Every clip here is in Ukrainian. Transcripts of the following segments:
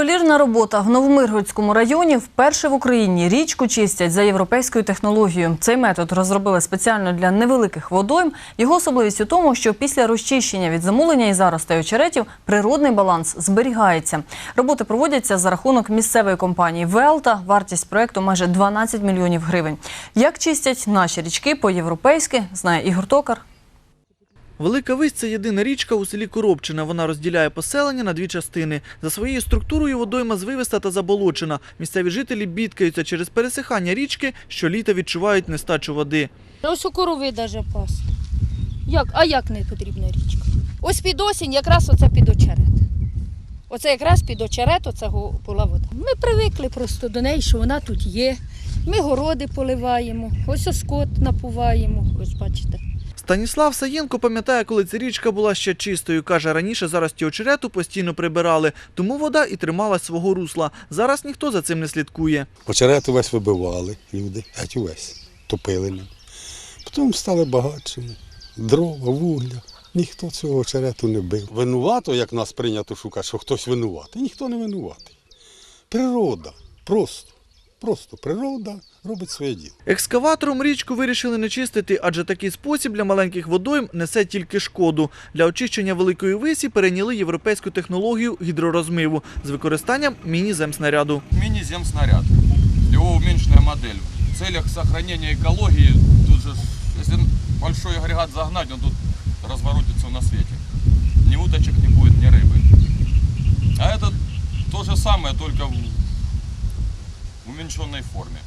Ювелірна робота в Новомиргородському районі вперше в Україні річку чистять за європейською технологією. Цей метод розробили спеціально для невеликих водойм. Його особливість у тому, що після розчищення від замулення і заростей очеретів природний баланс зберігається. Роботи проводяться за рахунок місцевої компанії Велта. Вартість проекту майже 12 мільйонів гривень. Як чистять наші річки по-європейськи, знає Ігор Токар. Велика Вись – це єдина річка у селі Коробчина. Вона розділяє поселення на дві частини. За своєю структурою водойма звивиста та заболочена. Місцеві жителі бідкаються через пересихання річки, щоліта відчувають нестачу води. Ось у корови даже пас. Як? А як не потрібна річка? Ось під осінь якраз оце під очерет. Оце якраз під очерет оце була вода. Ми привикли просто до неї, що вона тут є. Ми городи поливаємо, ось оскот напуваємо, ось бачите. Станіслав Саєнко пам'ятає, коли ця річка була ще чистою. Каже, раніше зарості очерету постійно прибирали, тому вода і трималась свого русла. Зараз ніхто за цим не слідкує. Очерет увесь вибивали люди, геть увесь, топили ним. Потім стали багатшими. Дрова, вугля. Ніхто цього очерету не бив. Винувато, як нас прийнято шукати, що хтось винуватий. Ніхто не винуватий. Природа. Просто. Просто природа робить своє діло. Екскаватором річку вирішили не чистити, адже такий спосіб для маленьких водойм несе тільки шкоду. Для очищення великої висі перейняли європейську технологію гідророзмиву з використанням міні-земснаряду. Мини-земснаряд. Его уменьшенная модель. В целях сохранения экологии, тут же, если большой агрегат загнать, он тут разворотится на свете. Ни уточек не будет, ни рыбы. А это то же самое, только в уменьшенной форме.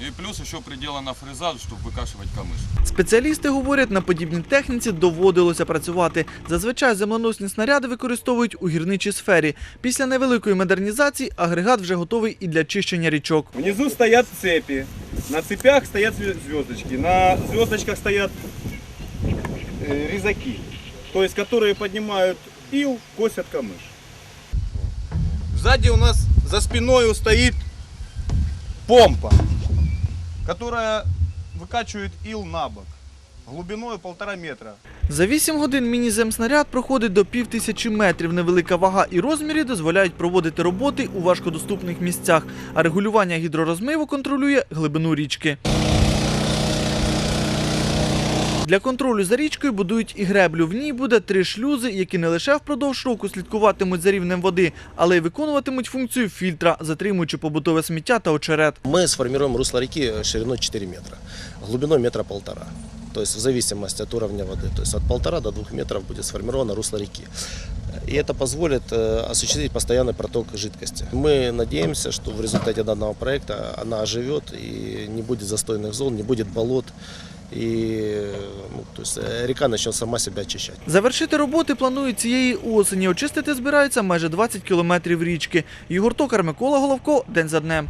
И плюс еще приделана фреза, чтобы выкашивать камыш. Спеціалісти говорять, на подібній техніці доводилося працювати. Зазвичай землоносні снаряди використовують у гірничій сфері. Після невеликої модернізації агрегат вже готовий і для чищення річок. Внизу стоят цепи, на цепях стоят зве- звездочки, на звездочках стоят э, резаки, то есть которые поднимают ил, косят камыш. Сзади у нас за спиной стоит помпа, которая выкачивает ил на бок глибиною полтора метра. За 8 годин міні-земснаряд проходить до пів тисячі метрів. Невелика вага і розміри дозволяють проводити роботи у важкодоступних місцях, а регулювання гідророзмиву контролює глибину річки. Для контролю за річкою будують і греблю. В ній буде три шлюзи, які не лише впродовж року слідкуватимуть за рівнем води, але й виконуватимуть функцію фільтра, затримуючи побутове сміття та очерет. Ми сформуємо русло ріки шириною 4 метра, глибиною метра полтора. То есть в зависимости от уровня воды. То есть от полтора до двух метров будет сформировано русло реки И это позволит э, осуществить постоянный проток жидкости. Мы надеемся, что в результате данного проекта она оживет и не будет застойных зон, не будет болот. И ну, то есть э, река начнет сама себя очищать. Завершити роботи планують цієї осені. Очистити збираються майже 20 кілометрів річки. Ігор Токар, Микола Головко. День за днем.